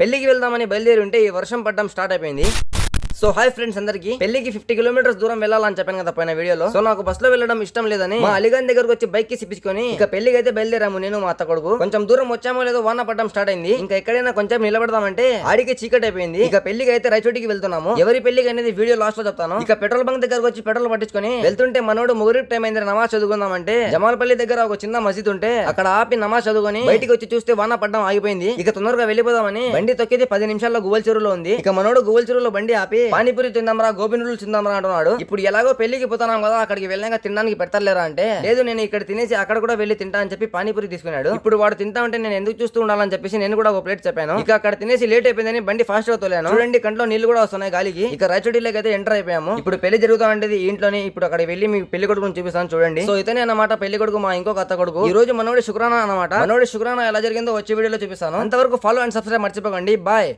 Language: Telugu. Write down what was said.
పెళ్ళికి వెళ్దామని బయలుదేరి ఉంటే ఈ వర్షం పడడం స్టార్ట్ అయిపోయింది. సో హాయ్ ఫ్రెండ్స్ అందరికి పెళ్ళికి ఫిఫ్టీ కిలోమీటర్స్ దూరం వెళ్ళాలని చెప్పాను కదా పైన వీడియోలో. సో నాకు బస్లో వెళ్ళడం ఇష్టం లేదని మా అలిగాన్ దగ్గరకు వచ్చి బైక్కి సిప్పించుకొని ఇక పెళ్ళికి అయితే బయలుదేరాము నేను మా అత్త కొడుకు. కొంచెం దూరం వచ్చామో లేదో వాన పడడం స్టార్ట్ అయింది. ఇంకా ఎక్కడైనా కొంచెం నిలబడదామంటే ఆడికి చీకటి అయిపోయింది. ఇక పెళ్ళికి అయితే రైచోటికి వెళ్తున్నాము. ఎవరి పెళ్ళికి అనేది వీడియో లాస్ట్లో చెప్తాను. ఇక పెట్రోల్ బంక్ దగ్గరకు వచ్చి పెట్రోల్ పట్టించుకొని వెళ్తుంటే మనోడు ముగ్గురి టైం అయింది నమాజ్ చదువుకుందామంటే జమాల్పల్లి దగ్గర ఒక చిన్న మసీద్ ఉంటే అక్కడ ఆపి నమాజ్ చదువుకొని బయటికి వచ్చి చూస్తే వాన పడడం ఆగిపోయింది. ఇక తొందరగా వెళ్ళిపోదామని బండి తొక్కిది పది నిమిషాల్లో గువల్ చెరువులో ఉంది. ఇక మనోడు గువల్ చెరువులో బండి ఆపి పానీపూరి తిందామరా గోబీ నూడులు తిందామరా అంటున్నాడు. ఇప్పుడు ఎలాగో పెళ్ళికి పోతున్నాం కదా అక్కడికి వెళ్ళాక తినడానికి పెడతారులేరా అంటే లేదు నేను ఇక్కడ తినేసి అక్కడ కూడా వెళ్ళి తింటా అని చెప్పి పానీపూరి తీసుకున్నాడు. ఇప్పుడు వాడు తింటా ఉంటే నేను ఎందుకు చూస్తూ ఉండాలని చెప్పేసి నేను కూడా ఒక ప్లేట్ చెప్పాను. ఇక అక్కడ తినేసి లేట్ అయిపోయిందని బండి ఫాస్ట్గా తోలాను. చూడండి కంట్లో నీళ్ళు కూడా వస్తున్నాయి గాలికి. ఇక రాయచోటిలోకి అయితే ఎంటర్ అయిపోయాము. ఇప్పుడు పెళ్ళి జరుగుతా ఉండేది ఇంట్లోనే. ఇప్పుడు అక్కడ వెళ్ళి మీ పెళ్ళి కొడుకుని చూపిస్తాను చూడండి. సో ఇతనే అన్నమాట పెళ్ళి కొడుకు మా ఇంకొక అత్త కొడుకు. ఈ రోజు మనోడి శుక్రానా అనమాట మనోడి శుక్రానా ఎలా జరిగిందో వచ్చే వీడియోలో చూపిస్తాను. అంతవరకు ఫాలో అండ్ సబ్స్క్రైబ్ మర్చిపోకండి. బాయ్